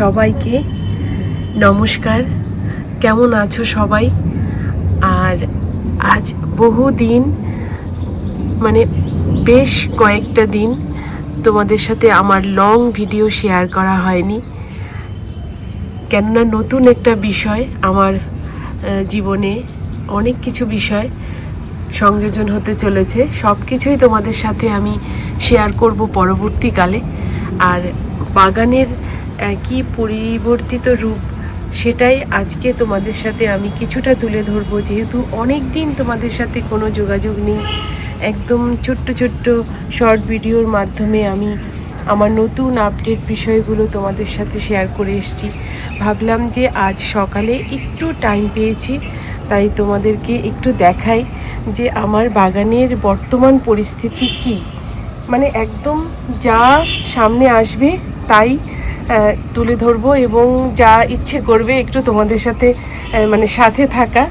সবাইকে নমস্কার। কেমন আছো সবাই? আর আজ বহুদিন মানে বেশ কয়েকটা দিন তোমাদের সাথে আমার লং ভিডিও শেয়ার করা হয়নি। কেননা নতুন একটা বিষয় আমার জীবনে অনেক কিছু বিষয় সংযোজন হতে চলেছে। সব কিছুই তোমাদের সাথে আমি শেয়ার করব পরবর্তীকালে। আর বাগানের কি পরিবর্তিত রূপ, সেটাই আজকে তোমাদের সাথে আমি কিছুটা তুলে ধরবো। যেহেতু অনেক দিন তোমাদের সাথে কোনো যোগাযোগ নেই, একদম ছোট্ট ছোট্ট শর্ট ভিডিওর মাধ্যমে আমি আমার নতুন আপডেট বিষয়গুলো তোমাদের সাথে শেয়ার করে এসেছি। ভাবলাম যে আজ সকালে একটু টাইম পেয়েছি, তাই তোমাদেরকে একটু দেখাই যে আমার বাগানের বর্তমান পরিস্থিতি কী। মানে একদম যা সামনে আসবে, তাই তুলে ধরবো এবং যা ইচ্ছে করবে একটু তোমাদের সাথে মানে সাথে থাকা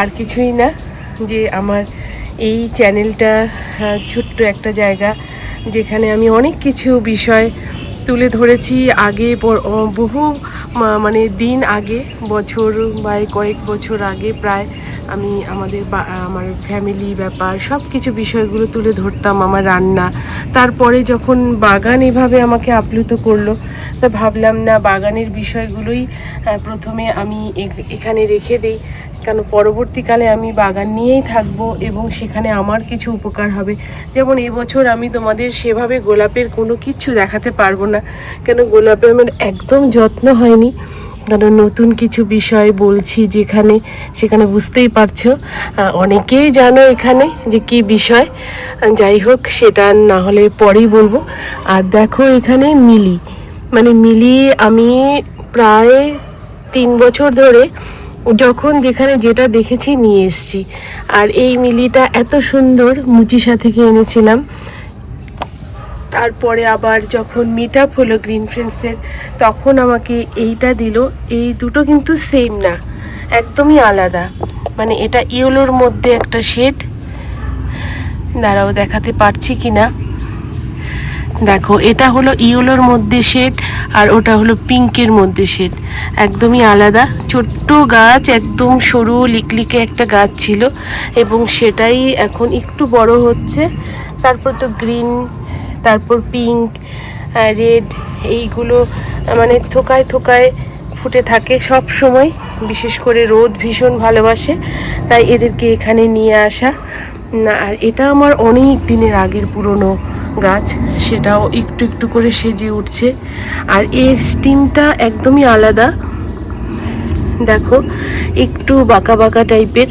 আর কিছুই না, যে আমার এই চ্যানেলটা ছোট্ট একটা জায়গা যেখানে আমি অনেক কিছু বিষয় তুলে ধরেছি আগে বহু মানে দিন আগে, বছর বা কয়েক বছর আগে প্রায় আমি আমাদের আমার ফ্যামিলি ব্যাপার সব কিছু বিষয়গুলো তুলে ধরতাম আমার রান্না। তারপরে যখন বাগান এভাবে আমাকে আপ্লুত করল, তা ভাবলাম, না, বাগানের বিষয়গুলোই প্রথমে আমি এখানে রেখে দিই। কেন, পরবর্তীকালে আমি বাগান নিয়েই থাকব এবং সেখানে আমার কিছু উপকার হবে। যেমন এবছর আমি তোমাদের সেভাবে গোলাপের কোনো কিছু দেখাতে পারব না। কেন, গোলাপে আমার একদম যত্ন হয়নি। কারণ নতুন কিছু বিষয় বলছি যেখানে, সেখানে বুঝতেই পারছ। অনেকেই জানো এখানে যে কি বিষয়। যাই হোক, সেটা না হলে পরেই বলব। আর দেখো এখানে মিলি। মানে মিলি, আমি প্রায় তিন বছর ধরে যখন যেখানে যেটা দেখেছি নিয়ে এসেছি। আর এই মিলিটা এত সুন্দর মুচিসা থেকে এনেছিলাম। তারপরে আবার যখন মিট আপ হলো গ্রিন ফ্রেন্ডসের তখন আমাকে এইটা দিল, এই দুটো কিন্তু সেম না, একদমই আলাদা। মানে এটা ইয়েলোর মধ্যে একটা শেড দাঁড়াও, দেখাতে পারছি কি না দেখো, এটা হলো ইয়েলোর মধ্যে শেড আর ওটা হলো পিঙ্কের মধ্যে শেড একদমই আলাদা। ছোট্ট গাছ, একদম সরু, লিকলিকে একটা গাছ ছিল। এবং সেটাই এখন একটু বড় হচ্ছে। তারপর তো গ্রিন তারপর পিঙ্ক রেড এইগুলো মানে থোকায় থোকায় ফুটে থাকে সব সময়, বিশেষ করে রোদ ভীষণ ভালোবাসে, তাই এদেরকে এখানে নিয়ে আসা। আর এটা আমার অনেক দিনের আগের পুরনো গাছ, সেটাও একটু একটু করে সেজে উঠছে। আর এর স্টিমটা একদমই আলাদা। দেখো, একটু বাঁকা বাঁকা টাইপের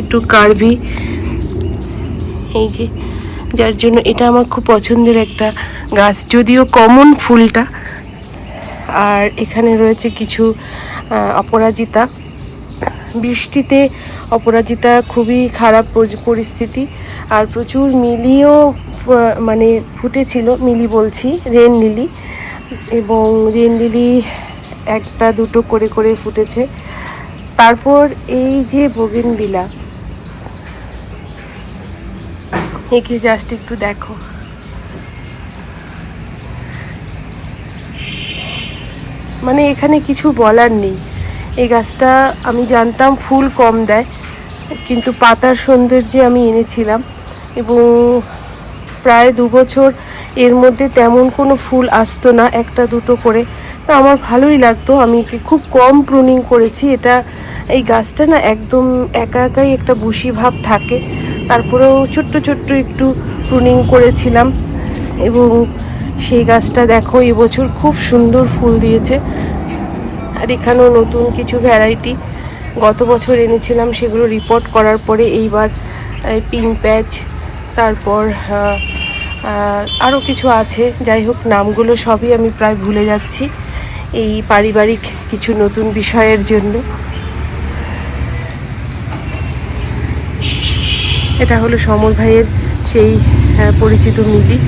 একটু কার্ভি এই যে যার জন্য এটা আমার খুব পছন্দের একটা গাছ, যদিও কমন ফুলটা। আর এখানে রয়েছে কিছু অপরাজিতা। বৃষ্টিতে অপরাজিতা খুবই খারাপ পরিস্থিতি। আর প্রচুর মিলিও মানে ফুটেছিল, মিলি বলছি, রেন লিলি। এবং রেন লিলি একটা দুটো করে করে ফুটেছে। তারপর এই যে বোগেনবিলা একে জাস্ট একটু দেখো। মানে এখানে কিছু বলার নেই। এই গাছটা আমি জানতাম ফুল কম দেয়, কিন্তু পাতার সৌন্দর্যে আমি এনেছিলাম, এবং প্রায় দু বছর এর মধ্যে তেমন কোনো ফুল আসতো না একটা দুটো করে। তো আমার ভালোই লাগতো, আমি খুব কম প্রুনিং করেছি। এটা, এই গাছটা না একদম একা একাই একটা বুশি ভাব থাকে। তারপরেও ছোট্ট ছোট্ট একটু প্রুনিং করেছিলাম এবং সেই গাছটা দেখো, এবছর খুব সুন্দর ফুল দিয়েছে। আর এখানেও নতুন কিছু ভ্যারাইটি গত বছর এনেছিলাম, সেগুলো রিপোর্ট করার পরে এইবার পিঙ্ক প্যাচ তারপর আরও কিছু আছে। যাই হোক, নামগুলো সবই আমি প্রায় ভুলে যাচ্ছি। এই পারিবারিক কিছু নতুন বিষয়ের জন্য। এটা হলো সমর ভাইয়ের সেই পরিচিত মিলি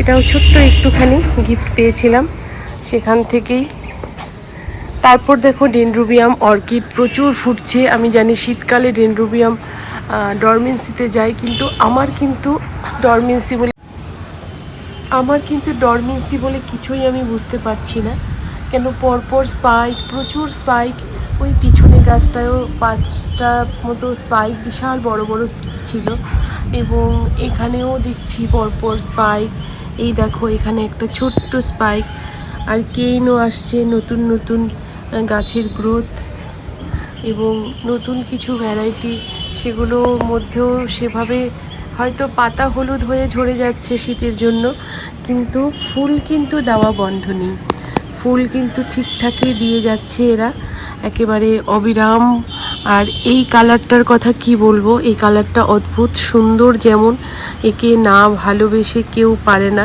এটাও ছোট্ট একটুখানি গিফট পেয়েছিলাম। সেখান থেকেই। তারপর দেখো ডেনড্রুবিয়াম অর্কিড প্রচুর ফুটছে। আমি জানি শীতকালে ডেনড্রুবিয়াম ডরমেন্সিতে যায়, কিন্তু আমার কিন্তু ডরমেন্সি বলে আমার কিন্তু ডরমেন্সি বলে কিছুই আমি বুঝতে পারছি না। কেন পরপর স্পাইক প্রচুর স্পাইক ওই পিছনে গাছটায়ও পাঁচটা মতো স্পাইক বিশাল বড় বড় ছিল এবং এখানেও দেখছি পরপর স্পাইক এই দেখো, এখানে একটা ছোট্ট স্পাইক আর কেইনও আসছে নতুন নতুন গাছের গ্রোথ এবং নতুন কিছু ভ্যারাইটি সেগুলোর মধ্যেও সেভাবে হয়তো পাতা হলুদ হয়ে ঝরে যাচ্ছে শীতের জন্য, কিন্তু ফুল কিন্তু দেওয়া বন্ধ নেই। ফুল কিন্তু ঠিকঠাকই দিয়ে যাচ্ছে এরা। একেবারে অবিরাম। আর এই কালারটার কথা কি বলব? এই কালারটা অদ্ভুত, সুন্দর যেমন একে না ভালোবেসে কেউ পারে না।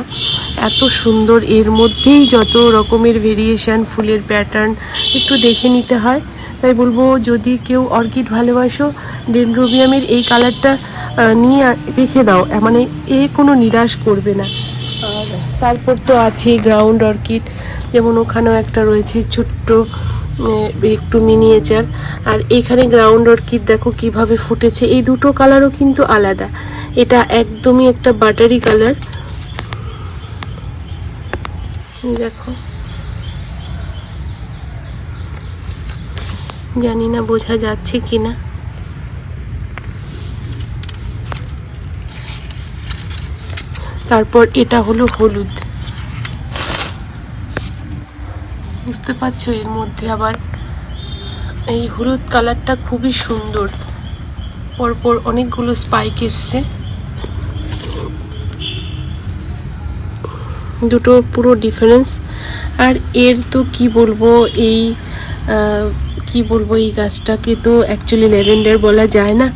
এত সুন্দর, এর মধ্যেই যত রকমের ভেরিয়েশান ফুলের প্যাটার্ন একটু দেখে নিতে হয়। তাই বলব, যদি কেউ অর্কিড ভালোবাসো ডেনড্রোবিয়ামের এই কালারটা নিয়ে রেখে দাও। মানে এ কোনো নিরাশ করবে না। আর তারপর তো আছে গ্রাউন্ড অর্কিড যেমন ওখানেও একটা রয়েছে ছোট্ট একটু মিনিয়েচার আর এখানে গ্রাউন্ড অর্কিড দেখো কীভাবে ফুটেছে। এই দুটো কালারও কিন্তু আলাদা। এটা একদমই একটা বাটারি কালার দেখো। জানি না বোঝা যাচ্ছে কিনা। তারপর এটা হলো হলুদ। বুঝতে পারছ, এর মধ্যে আবার এই হলুদ কালারটা খুবই সুন্দর। পরপর অনেকগুলো স্পাইক এসছে। দুটো পুরো ডিফারেন্স আর এর তো কি বলব, এই কি বলব এই গাছটাকে তো অ্যাকচুয়ালি ল্যাভেন্ডার বলা যায় না।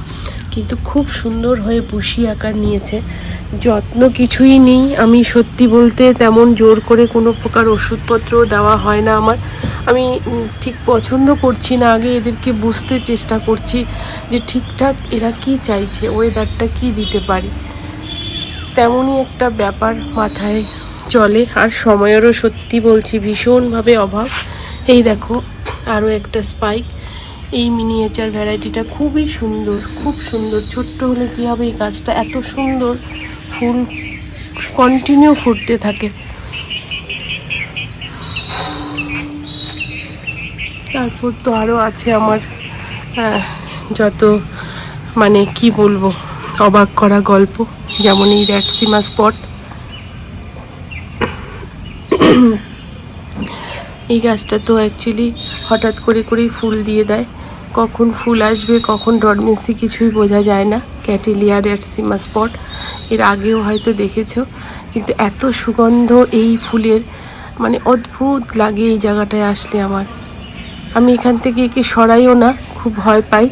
কিন্তু খুব সুন্দর হয়ে বসি আকার নিয়েছে। যত্ন কিছুই নেই। আমি সত্যি বলতে তেমন জোর করে কোনো প্রকার ওষুধপত্র দেওয়া হয় না আমার। আমি ঠিক পছন্দ করছি না। আগে এদেরকে বুঝতে চেষ্টা করছি যে ঠিকঠাক এরা কি চাইছে, ওয়েদারটা কি দিতে পারি। তেমনই একটা ব্যাপার মাথায় চলে। আর সময়েরও সত্যি বলছি, ভীষণভাবে অভাব। এই দেখো, আরও একটা স্পাইক এই মিনিয়েচার ভ্যারাইটিটা খুবই সুন্দর, খুব সুন্দর। ছোট্ট হলে কী হবে, এই গাছটা এত সুন্দর, ফুল কন্টিনিউ ফুটতে থাকে। তারপর তো আরও আছে আমার যত মানে কি বলব, অবাক করা গল্প, যেমন এই র্যাটসিমা স্পট এই গাছটা তো অ্যাকচুয়ালি হঠাৎ করে করেই ফুল দিয়ে দেয়। কখন ফুল আসবে, কখন ডরমেসি কিছুই বোঝা যায় না। ক্যাটেলিয়া র্যাটসিমা স্পট। এর আগেও হয়তো দেখেছ। কিন্তু এত সুগন্ধ এই ফুলের। মানে অদ্ভুত লাগে এই জায়গাটায় আসলে আমার। আমি এখান থেকে একে সরাইও না, খুব ভয় পাই।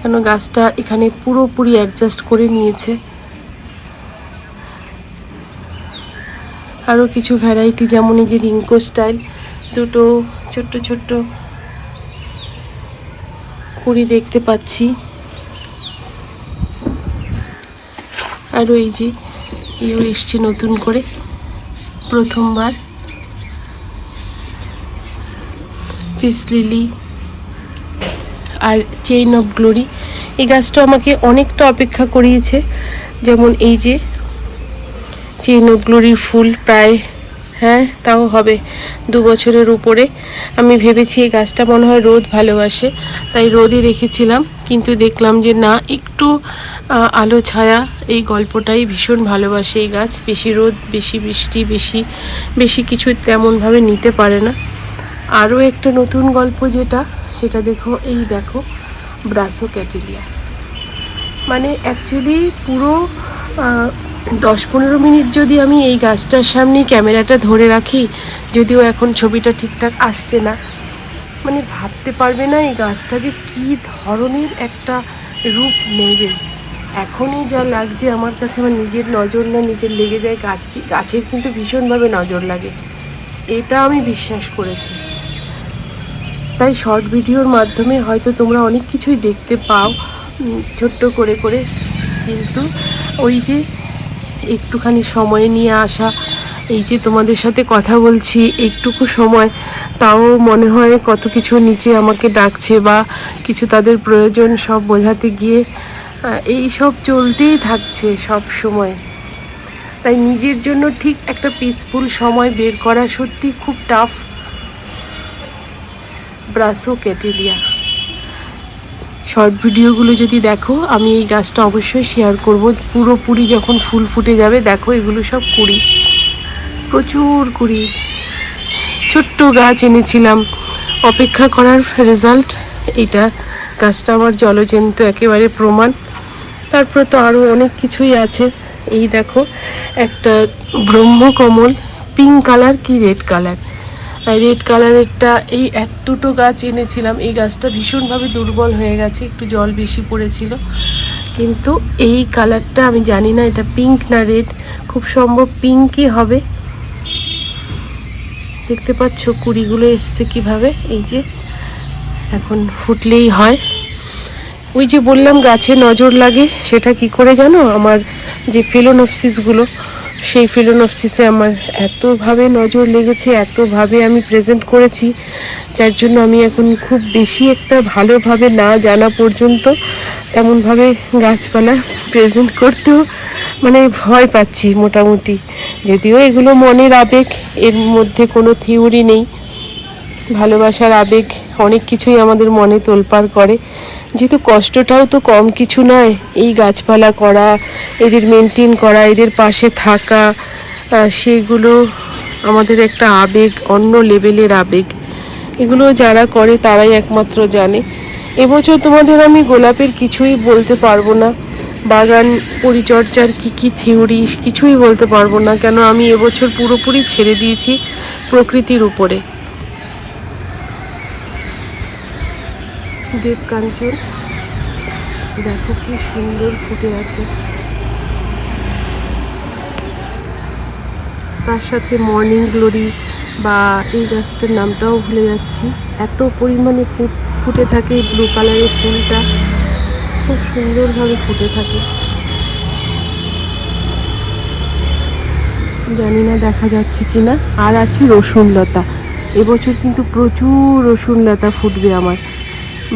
কেন গাছটা এখানে পুরোপুরি অ্যাডজাস্ট করে নিয়েছে। আরও কিছু ভ্যারাইটি যেমন এই যে রিঙ্কো স্টাইল। দুটো ছোট্ট ছোট্ট কুড়ি দেখতে পাচ্ছি। আরও এই যে, এও এসছে নতুন করে, প্রথমবার। পিস লিলি আর চেইন অফ গ্লোরি এই গাছটা আমাকে অনেকটা অপেক্ষা করিয়েছে। যেমন এই যে চেইন অফ গ্লোরির ফুল প্রায় হ্যাঁ তাও হবে। দু বছরের উপরে। আমি ভেবেছি এই গাছটা মনে হয় রোদ ভালোবাসে, তাই রোদে রেখেছিলাম। কিন্তু দেখলাম যে না, একটু আলো ছায়া, এই গল্পটাই ভীষণ ভালোবাসে এই গাছ। বেশি রোদ, বেশি বৃষ্টি, বেশি বেশি কিছু তেমনভাবে নিতে পারে না। আরও একটা নতুন গল্প যেটা, সেটা দেখো, এই দেখো, ব্রাসো ক্যাটেলিয়া মানে অ্যাকচুয়ালি পুরো দশ পনেরো মিনিট যদি আমি এই গাছটার সামনে ক্যামেরাটা ধরে রাখি, যদিও এখন ছবিটা ঠিকঠাক আসছে না। মানে ভাবতে পারবে না এই গাছটা যে কী ধরনের একটা রূপ নেবে। এখনই যা লাগছে আমার কাছে আমার নিজের নজর না, নিজের লেগে যায় গাছ কি গাছের কিন্তু ভীষণভাবে নজর লাগে। এটা আমি বিশ্বাস করেছি। তাই শর্ট ভিডিওর মাধ্যমে হয়তো তোমরা অনেক কিছুই দেখতে পাও ছোট্ট করে করে। কিন্তু ওই যে একটুখানি সময় নিয়ে আসা, এই যে তোমাদের সাথে কথা বলছি, একটুকু সময়, তাও মনে হয় কত কিছু নিচে আমাকে ডাকছে বা কিছু তাদের প্রয়োজন সব বোঝাতে গিয়ে এই সব চলতেই থাকছে সব সময়। তাই নিজের জন্য ঠিক একটা পিসফুল সময় বের করা সত্যি খুব টাফ ব্রাসো ক্যাটেলিয়া। শর্ট ভিডিওগুলো যদি দেখো, আমি এই গাছটা অবশ্যই শেয়ার করব। পুরোপুরি যখন ফুল ফুটে যাবে, দেখো এগুলো সব কুড়ি। প্রচুর কুড়ি। ছোট্ট গাছ এনেছিলাম। অপেক্ষা করার রেজাল্ট এটা গাছটা আমার জলজন্ত একেবারে প্রমাণ। তারপর তো আরও অনেক কিছুই আছে। এই দেখো, একটা ব্রহ্মকমল পিঙ্ক কালার কি রেড কালার রেড কালারেরটা এই এক দুটো গাছ এনেছিলাম। এই গাছটা ভীষণভাবে দুর্বল হয়ে গেছে, একটু জল বেশি পড়েছিল। কিন্তু এই কালারটা আমি জানি না, এটা পিঙ্ক না রেড খুব সম্ভব পিঙ্কই হবে। দেখতে পাচ্ছ কুড়িগুলো এসছে কীভাবে, এই যে এখন ফুটলেই হয়। ওই যে বললাম গাছে নজর লাগে, সেটা কি করে জানো? আমার যে ফিলোনপসিসগুলো সেই ফিলোনফসিসে আমার এতভাবে নজর লেগেছে, এতভাবে আমি প্রেজেন্ট করেছি, যার জন্য আমি এখন খুব বেশি একটা ভালোভাবে না জানা পর্যন্ত তেমনভাবে গাছপালা প্রেজেন্ট করতেও মানে ভয় পাচ্ছি মোটামুটি। যদিও এগুলো মনের আবেগ, এর মধ্যে কোনো থিওরি নেই। ভালোবাসার আবেগ অনেক কিছুই আমাদের মনে তোলপাড় করে। যেহেতু কষ্টটাও তো কম কিছু নয়, এই গাছপালা করা, এদের মেনটেন করা, এদের পাশে থাকা সেগুলো আমাদের একটা আবেগ, অন্য লেভেলের আবেগ। এগুলো যারা করে তারাই একমাত্র জানে। এবছর তোমাদের আমি গোলাপের কিছুই বলতে পারব না। বাগান পরিচর্যার কি কি থিওরি কিছুই বলতে পারব না। কেন আমি এবছর পুরোপুরি ছেড়ে দিয়েছি প্রকৃতির উপরে। দেব কাঞ্চন। দেখো কি সুন্দর ফুটে আছে। তার সাথে মর্নিং গ্লোরি বা এই গাছটার নামটাও ভুলে যাচ্ছি। এত পরিমাণে ফুট, ফুটে থাকে এই ব্লু কালারের ফুলটা। খুব সুন্দরভাবে ফুটে থাকে। জানি না দেখা যাচ্ছে কিনা। আর আছে রসুন লতা। এবছর কিন্তু প্রচুর রসুন লতা ফুটবে আমার।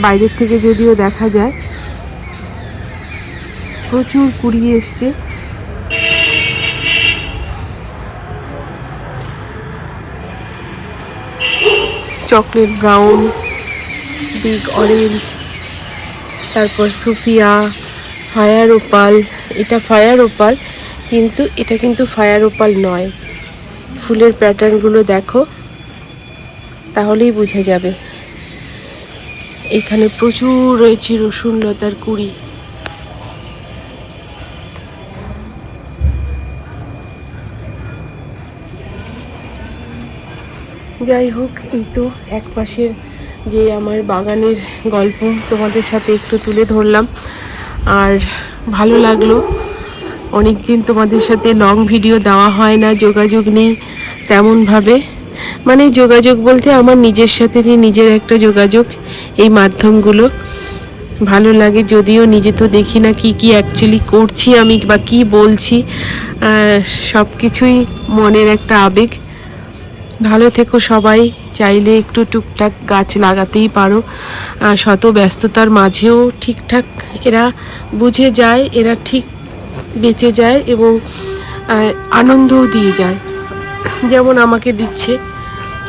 বাইরের থেকে যদিও দেখা যায়। প্রচুর কুড়িয়ে এসছে। চকলেট ব্রাউন, বিগ অরেঞ্জ, তারপর সুফিয়া, ফায়ার ওপাল। এটা ফায়ার ওপাল, কিন্তু এটা কিন্তু ফায়ার ওপাল নয়। ফুলের প্যাটার্নগুলো দেখো, তাহলেই বুঝে যাবে। এখানে প্রচুর রয়েছে রসুন, লতার কুড়ি। যাই হোক, এই তো এক পাশের যে আমার বাগানের গল্প তোমাদের সাথে একটু তুলে ধরলাম। আর ভালো লাগল অনেক দিন তোমাদের সাথে লং ভিডিও দেওয়া হয় না, যোগাযোগ নেই তেমনভাবে। মানে যোগাযোগ বলতে আমার নিজের সাথে নিজের একটা যোগাযোগ, এই মাধ্যমগুলো ভালো লাগে যদিও নিজে তো দেখি না কি কি অ্যাকচুয়ালি করছি আমি বা কি বলছি সব কিছুই মনের একটা আবেগ। ভালো থেকো সবাই, চাইলে একটু টুকটাক গাছ লাগাতেই পারো। শত ব্যস্ততার মাঝেও ঠিকঠাক এরা বুঝে যায়, এরা ঠিক বেঁচে যায় এবং আনন্দও দিয়ে যায়। যেমন আমাকে দিচ্ছে।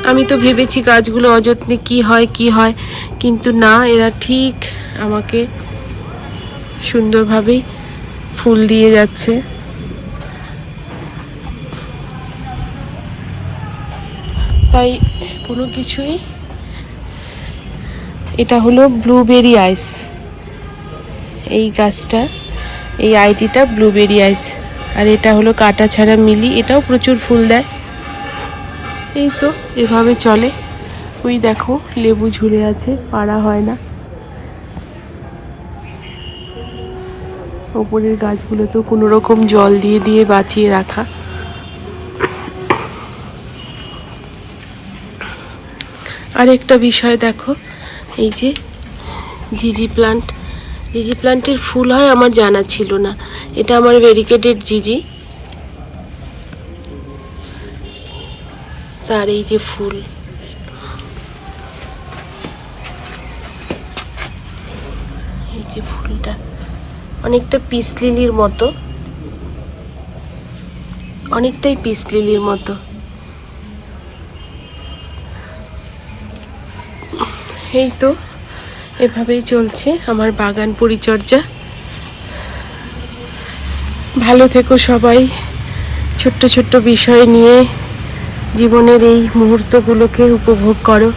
আমি তো ভেবেছি গাছগুলো অযত্নে কি হয় কি হয়, কিন্তু না, এরা ঠিক আমাকে সুন্দরভাবেই ফুল দিয়ে যাচ্ছে। তাই কোনো কিছুই এটা হলো ব্লুবেরি আইস এই গাছটা, এই আইটিটা ব্লুবেরি আইস আর এটা হলো কাটা ছাড়া মিলি, এটাও প্রচুর ফুল দেয়। এই তো, এভাবে চলে। ওই দেখো, লেবু ঝুলে আছে, পাড়া হয় না। ওপরের গাছগুলো তো কোনো রকম জল দিয়ে দিয়ে বাঁচিয়ে রাখা। আর একটা বিষয় দেখো, এই যে জিজি প্লান্ট। জিজি প্লান্টের ফুল হয় আমার জানা ছিল না। এটা আমার ভেরিকেটেড জিজি। তার এই যে ফুল। এই যে ফুলটা। অনেকটা পিস লিলির মতো। অনেকটাই পিস লিলির মতো। এই তো, এভাবেই চলছে আমার বাগান পরিচর্যা। ভালো থেকো সবাই। ছোট্ট ছোট্ট বিষয় নিয়ে জীবনের এই মুহূর্তগুলোকে উপভোগ করো।